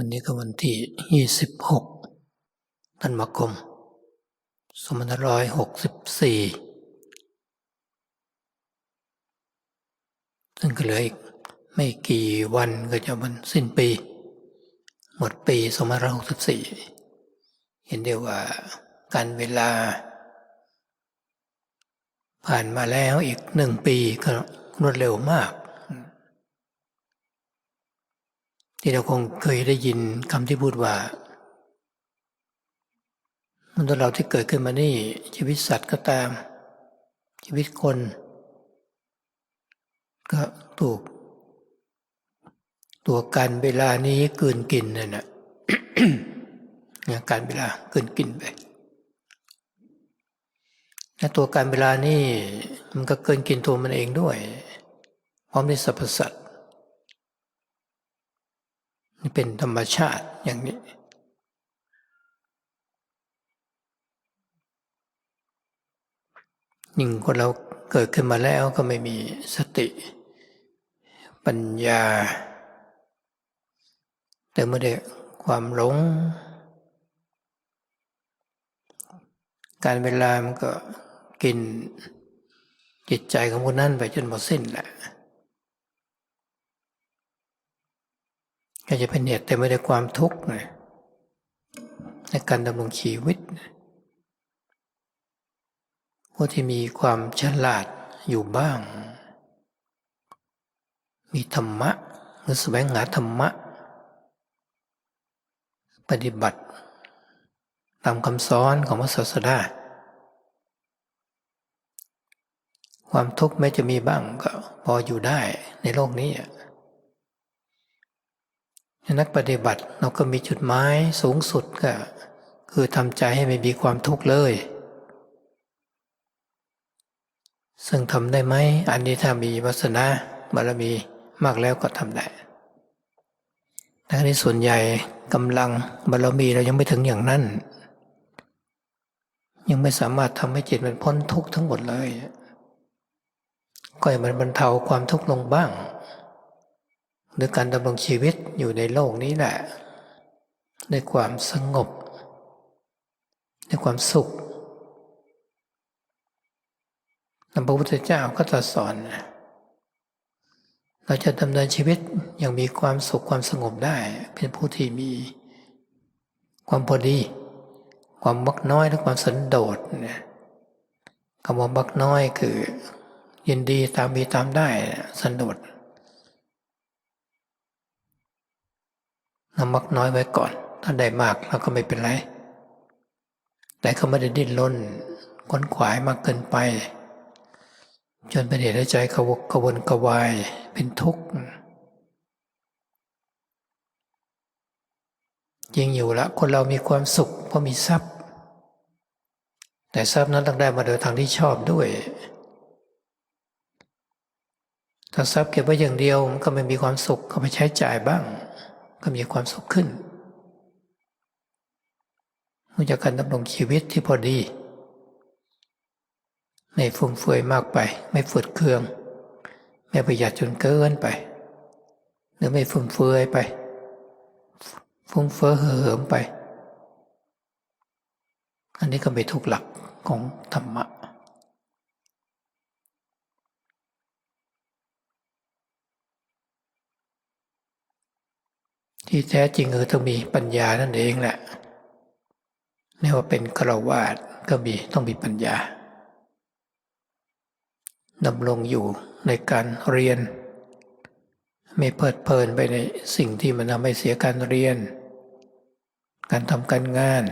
วันนี้ก็วันที่ 26ธันวาคม2564 ซึ่งก็เหลืออีกไม่กี่วันก็จะวันสิ้นปี หมดปี 2564 เห็นได้ว่าการเวลา ผ่านมาแล้วอีกหนึ่งปีก็รวดเร็วมาก ที่เราคงเคยได้ยินคำที่พูดว่ามันตัวเราที่เกิดขึ้นมานี่ ชีวิตสัตว์ก็ตาม ชีวิตคน ก็ถูก ตัวการเวลานี้กลืนกินนั่นนะการเวลากลืนกินไปและตัวการเวลานี่มันก็เกินกินตัวมันเองด้วย พร้อมด้วยสรรพสัตวนี่ เป็นธรรมชาติอย่างนี้ ยิ่งคนเราเกิดขึ้นมาแล้วก็ไม่มีสติ ปัญญา แต่เมื่อได้ความหลง การเวลามันก็กินจิตใจของคนนั้นไปจนหมดสิ้นแหละ ก็จะเป็นเหตุแต่ไม่ได้ความทุกข์นในการดำรงชีวิต ผู้ที่มีความฉลาดอยู่บ้าง มีธรรมะหรือแสวงหาธรรมะ ปฏิบัติตามคำสอนของพระศาสดาความทุกข์แม้จะมีบ้างก็พออยู่ได้ในโลกนี้ นักปฏิบัติเราก็มีจุดหมายสูงสุดก็คือทำใจให้ไม่มีความทุกข์เลย ซึ่งทำได้ไหมอันนี้ถ้ามีวัสนาบารมีมากแล้วก็ทำได้แต่ในส่วนใหญ่กำลังบารมีเรายังไม่ถึงอย่างนั้น ยังไม่สามารถทำให้จิตมันพ้นทุกข์ทั้งหมดเลยก็ให้มันบรรเทาความทุกข์ลงบ้าง หรือการดำรงชีวิตอยู่ในโลกนี้แหละในความสงบ ในความสุขพระพุทธเจ้าก็ตรัสสอน เราจะดำเนินชีวิตอย่างมีความสุขความสงบได้ เป็นผู้ที่มีความพอดี ความมักน้อยและความสันโดษเนี่ยคำว่ามักน้อยคือ ยินดีตามมีตามได้สันโดษ นำมักน้อยไว้ก่อน ถ้าได้มากเราก็ไม่เป็นไร แต่เขาไม่ได้ดิ้นรนขวนขวายมากเกินไป จนเป็นเหตุให้ใจกระวกกระวนกระวายเป็นทุกข์ยิงอยู่ละคนเรามีความสุขเพราะมีทรัพย์ แต่ทรัพย์นั้นต้องได้มาโดยทางที่ชอบด้วย ถ้าทรัพย์เก็บไว้อย่างเดียวมันก็ไม่มีความสุขก็ไปใช้จ่ายบ้าง ก็มีความสุขขึ้นรู้จักการดำรงชีวิตที่พอดี ไม่ฟุ่มเฟือยมากไป ไม่ฝืดเคือง ไม่ประหยัดจนเกินไป หรือไม่ฟุ่มเฟือยไป ฟุ้งเฟ้อเหิมไป อันนี้ก็เป็นทุกหลักของธรรมะ ที่แท้จริงคือต้องมีปัญญานั่นเองแหละไม่ว่าเป็นฆราวาสก็มีต้องมีปัญญาดำรงอยู่ในการเรียน ไม่เพลิดเพลินไปในสิ่งที่มันทำให้เสียการเรียน การทำการงาน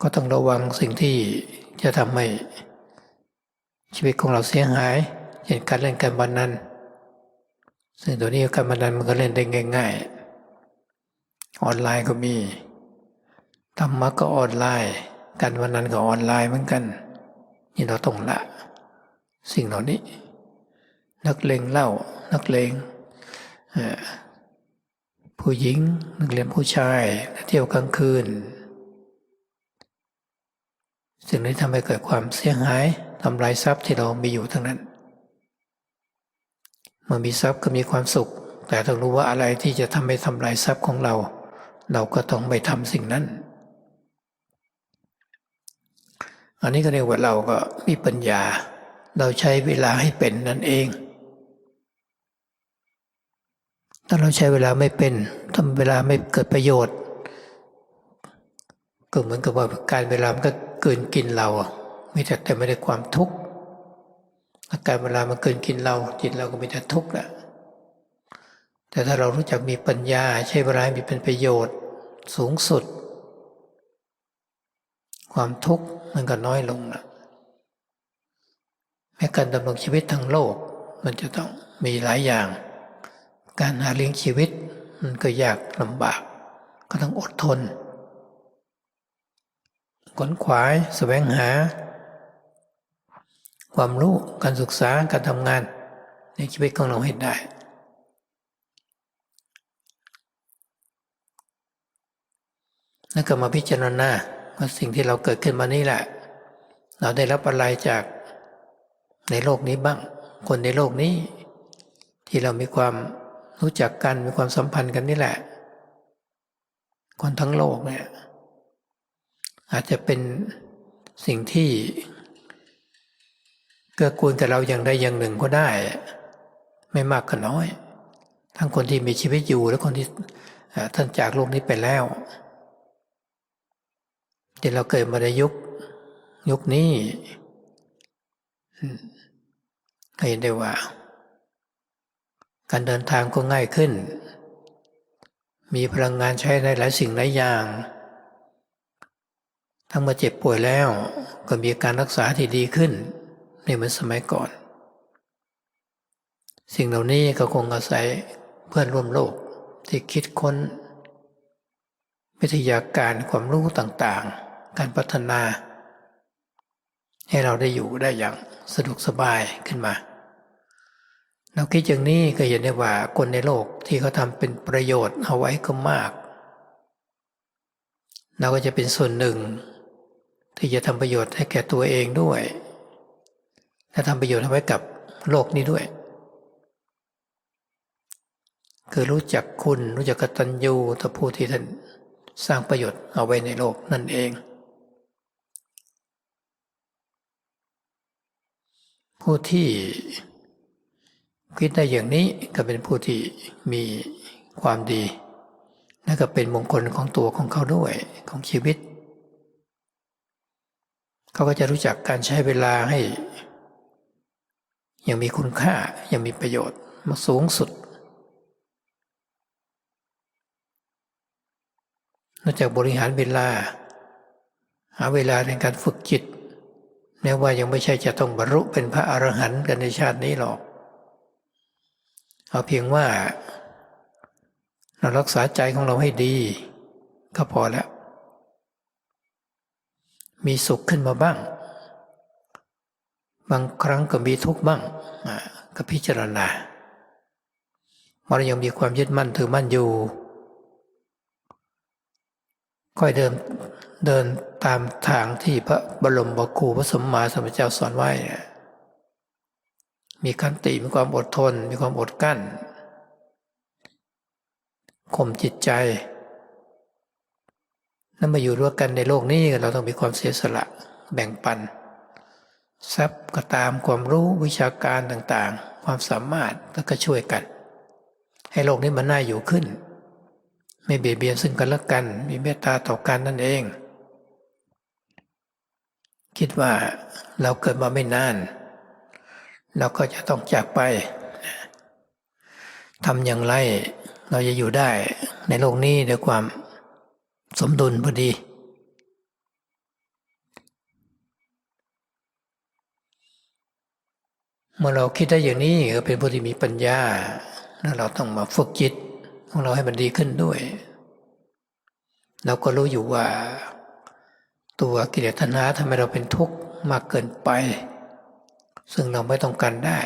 ก็ต้องระวังสิ่งที่จะทำให้ชีวิตของเราเสียหายเช่นการเล่นการบันนั้น ซึ่งตัวนี้การบันนันมันก็เล่นได้ง่าย ๆ ออนไลน์ก็มีธรรมะก็ออนไลน์การบันนันก็ออนไลน์เหมือนกัน นี่เราต้องละ สิ่งเหล่านี้ นักเลงเล่า นักเลงผู้หญิง นักเรียนผู้ชายเที่ยวกลางคืนสิ่งนี้ทำให้เกิดความเสียหายทำลายทรัพย์ที่เรามีอยู่ทั้งนั้น เมื่อมีทรัพย์ก็มีความสุข แต่ต้องรู้ว่าอะไรที่จะทำให้ทำลายทรัพย์ของเรา เราก็ต้องไม่ทำสิ่งนั้น อันนี้ก็เรียกว่าเราก็มีปัญญา เราใช้เวลาให้เป็นนั่นเอง ถ้าเราใช้เวลาไม่เป็นทำเวลาไม่เกิดประโยชน์ ก็เหมือนกับว่าการเวลามันก็เกินกินเราอะมีแต่แต่ไม่ได้ความทุกข์ อาการเวลามันเกินกินเรา จิตเราก็มีแต่ทุกข์แหละแต่ถ้าเรารู้จักมีปัญญา ใช้เวลาให้มีเป็นประโยชน์สูงสุด ความทุกข์มันก็น้อยลงนะแม้การดำรงชีวิตทางโลก มันจะต้องมีหลายอย่าง การหาเลี้ยงชีวิตมันก็ยากลำบาก ก็ต้องอดทนขนขวายแสวงหา ความรู้การศึกษาการทำงานในชีวิตของเราให้ได้ แล้วก็มาพิจารณาว่าสิ่งที่เราเกิดขึ้นมานี่แหละ เราได้รับอะไรจากในโลกนี้บ้าง คนในโลกนี้ ที่เรามีความรู้จักกันมีความสัมพันธ์กันนี่แหละ คนทั้งโลกเนี่ยอาจจะเป็นสิ่งที่ เกื้อกูลกับเราอย่างใดอย่างหนึ่งก็ได้ ไม่มากก็น้อย ทั้งคนที่มีชีวิตอยู่และคนที่ท่านจากโลกนี้ไปแล้วที่เราเกิดมาในยุคยุคนี้ก็เห็นได้ว่า การเดินทางก็ง่ายขึ้น มีพลังงานใช้ในหลายสิ่งหลายอย่าง ทั้งมาเจ็บป่วยแล้วก็มีการรักษาที่ดีขึ้น ไม่เหมือนสมัยก่อน สิ่งเหล่านี้ก็คงอาศัยเพื่อนร่วมโลกที่คิดค้น วิทยาการความรู้ต่างๆ การพัฒนา ให้เราได้อยู่ได้อย่างสะดวกสบายขึ้นมาเราคิดอย่างนี้ก็เห็นได้ว่าคนในโลกที่เขาทำเป็นประโยชน์เอาไว้ก็มาก เราก็จะเป็นส่วนหนึ่ง ที่จะทำประโยชน์ให้แก่ตัวเองด้วย และทำประโยชน์เอาไว้กับโลกนี้ด้วย คือรู้จักคุณรู้จักกตัญญูต่อผู้ที่ท่านสร้างประโยชน์เอาไว้ในโลกนั่นเอง ผู้ที่คิดได้อย่างนี้ก็เป็นผู้ที่มีความดี และก็เป็นมงคลของตัวของเขาด้วยของชีวิต เขาก็จะรู้จักการใช้เวลาให้ ยังมีคุณค่ายังมีประโยชน์มาสูงสุดนอกจากบริหารเวลา หาเวลาในการฝึกจิตแม้ว่ายังไม่ใช่จะต้องบรรลุเป็นพระอรหันต์กันในชาตินี้หรอก เอาเพียงว่า เรารักษาใจของเราให้ดี ก็พอแล้ว มีสุขขึ้นมาบ้าง บางครั้งก็มีทุกข์บ้างก็พิจารณาว่าเรายังมีความยึดมั่นถือมั่นอยู่ค่อยเดินเดินตามทางที่พระบรมบครูพระสมมาสัมพุทธเจ้าสอนไว้ มีขันติมีความอดทน มีความอดกั้นข่มจิตใจแล้วมาอยู่ร่วมกันในโลกนี้เราต้องมีความเสียสละแบ่งปัน ทรัพย์ก็ตามความรู้วิชาการต่างๆ ความสามารถแล้วก็ช่วยกัน ให้โลกนี้มันน่าอยู่ขึ้น ไม่เบียดเบียนซึ่งกันและกัน มีเมตตาต่อกันนั่นเอง คิดว่าเราเกิดมาไม่นาน เราก็จะต้องจากไปทำอย่างไรเราจะอยู่ได้ในโลกนี้ด้วยความสมดุลพอดี เมื่อเราคิดได้อย่างนี้ก็เป็นผู้ที่มีปัญญา แล้วเราต้องมาฝึกจิตของเราให้มันดีขึ้นด้วย เราก็รู้อยู่ว่า ตัวกิเลสตัณหาทำให้เราเป็นทุกข์มากเกินไป ซึ่งเราไม่ต้องการได้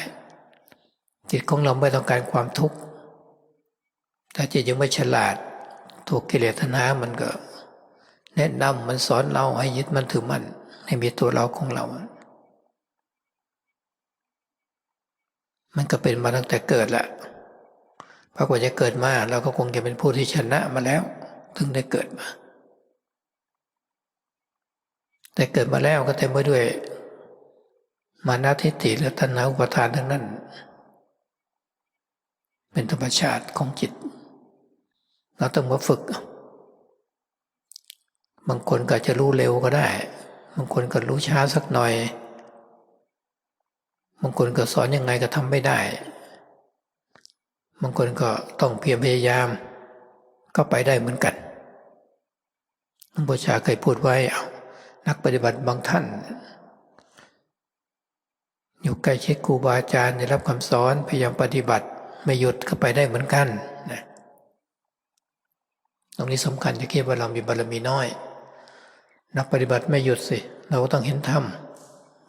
จิตของเราไม่ต้องการความทุกข์แต่จิตยังไม่ฉลาด ถูกกิเลสตัณหามันก็ แนะนำมันสอนเราให้ยึดมันถือมันให้มีตัวเราของเรา มันก็เป็นมาตั้งแต่เกิดแหละเพราะกว่าจะเกิดมาเราก็คงจะเป็นผู้ที่ชนะมาแล้ว ถึงได้เกิดมา แต่เกิดมาแล้วก็เต็มไปด้วย มานาทิฏฐิและตัณหาอุปทานทั้งนั้น เป็นธรรมชาติของจิต เราต้องมาฝึก บางคนก็จะรู้เร็วก็ได้ บางคนก็รู้ช้าสักหน่อย บางคนก็สอนยังไงก็ทำไม่ได้ บางคนก็ต้องเพียรพยายาม ก็ไปได้เหมือนกันหลวงพ่อชาเคยพูดไว้เอานักปฏิบัติบางท่าน อยู่ใกล้ชิดครูบาอาจารย์ได้รับคำสอนพยายามปฏิบัติไม่หยุดก็ไปได้เหมือนกันนะตรงนี้สำคัญจะคิดว่าเรามีบารมีน้อย นักปฏิบัติไม่หยุดสิ เราก็ต้องเห็นธรรม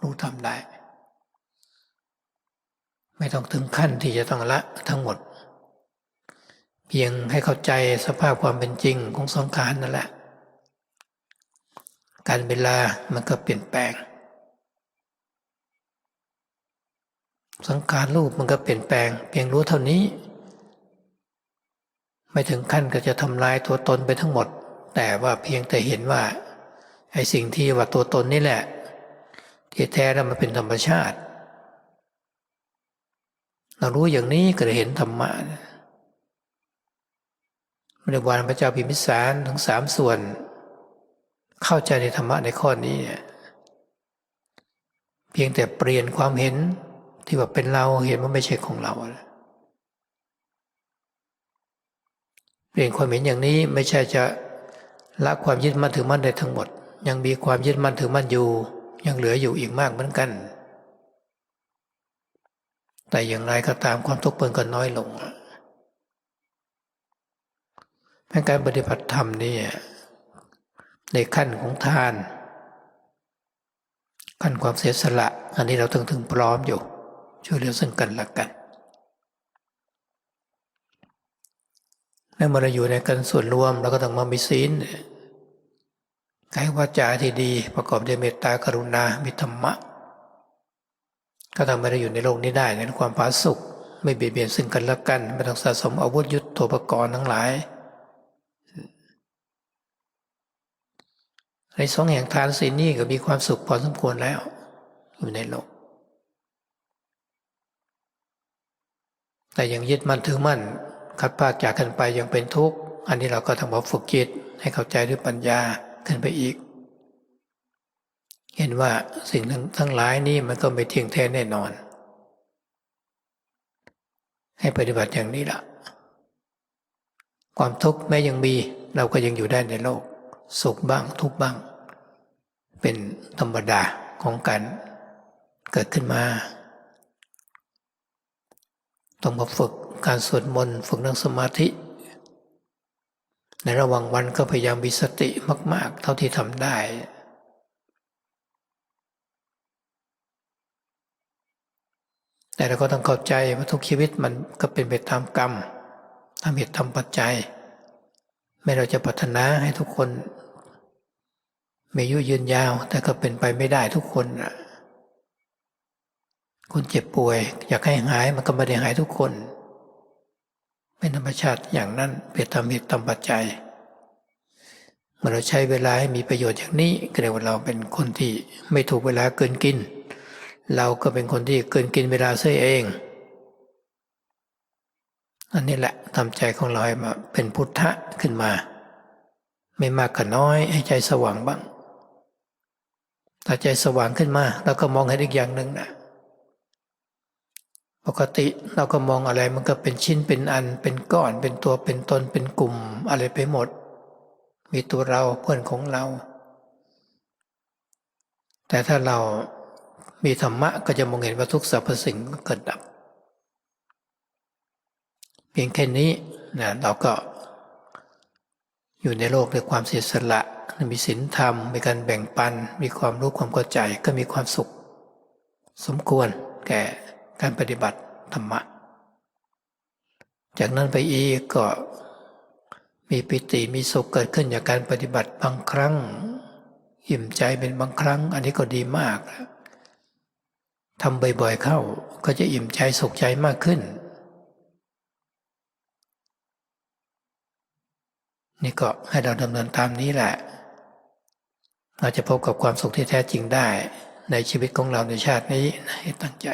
รู้ธรรมได้ ไม่ต้องถึงขั้นที่จะต้องละทั้งหมด เพียงให้เข้าใจสภาพความเป็นจริงของสังขารนั่นแหละ การเวลามันก็เปลี่ยนแปลง สังขารรูปมันก็เปลี่ยนแปลง เพียงรู้เท่านี้ ไม่ถึงขั้นก็จะทำลายตัวตนไปทั้งหมด แต่ว่าเพียงแต่เห็นว่าไอ้สิ่งที่ว่าตัวตนนี่แหละที่แท้แล้วมันเป็นธรรมชาติ เรารู้อย่างนี้ก็จะเห็นธรรมะในวันพระเจ้าพิมพิสารทั้งสามส่วน เข้าใจในธรรมะในข้อนี้เนี่ยเพียงแต่เปลี่ยนความเห็นที่ว่าเป็นเราเห็นว่าไม่ใช่ของเรา เปลี่ยนความเห็นอย่างนี้ไม่ใช่จะละความยึดมั่นถือมั่นได้ทั้งหมด ยังมีความยึดมั่นถือมั่นอยู่ ยังเหลืออยู่อีกมากเหมือนกัน แต่อย่างไรก็ตามความทุกข์เพิ่นก็น้อยลงการปฏิบัติธรรมนี่ในขั้นของทาน ขั้นความเสียสละ อันนี้เราถึงถึงพร้อมอยู่ ช่วยเหลือซึ่งกันและกันและเมื่อเราอยู่ในกันส่วนรวมเราก็ต้องมามีศีลกายวาจาที่ดีประกอบด้วยเมตตากรุณา มีธรรมะ ก็ทำให้เราอยู่ในโลกนี้ได้ในความผาสุกไม่เบียดเบียนซึ่งกันและกันไม่ต้องสะสมอาวุธยุทโธปกรณ์ทั้งหลายในสองแห่งทานศีลนี่ก็มีความสุขพอสมควรแล้ว อยู่ในโลก แต่ยังยึดมั่นถือมั่นคัดพากจากกันไปยังเป็นทุกข์ อันนี้เราก็ต้องบอกฝึกจิตให้เข้าใจด้วยปัญญาขึ้นไปอีก เห็นว่าสิ่งทั้งหลายนี้มันก็ไม่เที่ยงแท้แน่นอน ให้ปฏิบัติอย่างนี้ละความทุกข์แม้ยังมีเราก็ยังอยู่ได้ในโลก สุขบ้างทุกข์บ้าง เป็นธรรมดาของการเกิดขึ้นมา ต้องมาฝึกการสวดมนต์ฝึกนั่งสมาธิ ในระหว่างวันก็พยายามมีสติมาก ๆ เท่าที่ทำได้ แต่เราก็ต้องเข้าใจว่าทุกชีวิตมันก็เป็นไปตามกรรมตามเหตุตามปัจจัยไม่เราจะพัฒนาให้ทุกคน มีอายุยืนยาว แต่ก็เป็นไปไม่ได้ทุกคนคนเจ็บป่วย อยากให้หายมันก็ไม่ได้หายทุกคน เป็นธรรมชาติอย่างนั้นเป็นตามเหตุตามปัจจัยเมื่อเราใช้เวลาให้มีประโยชน์อย่างนี้ก็เรียกว่าเราเป็นคนที่ไม่ถูกเวลาเกินกิน เราก็เป็นคนที่เกินกินเวลาเสียเอง อันนี้แหละทำใจของเราให้มาเป็นพุทธะขึ้นมา ไม่มากก็น้อยให้ใจสว่างบ้างถ้าใจสว่างขึ้นมาเราก็มองเห็นอีกอย่างหนึ่งนะปกติเราก็มองอะไรมันก็เป็นชิ้นเป็นอันเป็นก้อนเป็นตัวเป็นตนเป็นกลุ่มอะไรไปหมด มีตัวเราเพื่อนของเรา แต่ถ้าเรา มีธรรมะก็จะมองเห็นว่าทุกสรรพสิ่งก็เกิดดับ เพียงแค่นี้นะเราก็อยู่ในโลกด้วยความเสียสละ มีศีลธรรม มีการแบ่งปัน มีความรู้ความเข้าใจก็มีความสุข สมควรแก่การปฏิบัติธรรมะ จากนั้นไปอีกก็มีปิติมีสุขเกิดขึ้นจากการปฏิบัติบางครั้ง อิ่มใจเป็นบางครั้ง อันนี้ก็ดีมาก ทำบ่อยๆเข้าก็จะอิ่มใจสุขใจมากขึ้น นี่ก็ให้เราดำเนินตามนี้แหละ เราจะพบกับความสุขที่แท้จริงได้ในชีวิตของเราในชาตินี้ให้ตั้งใจ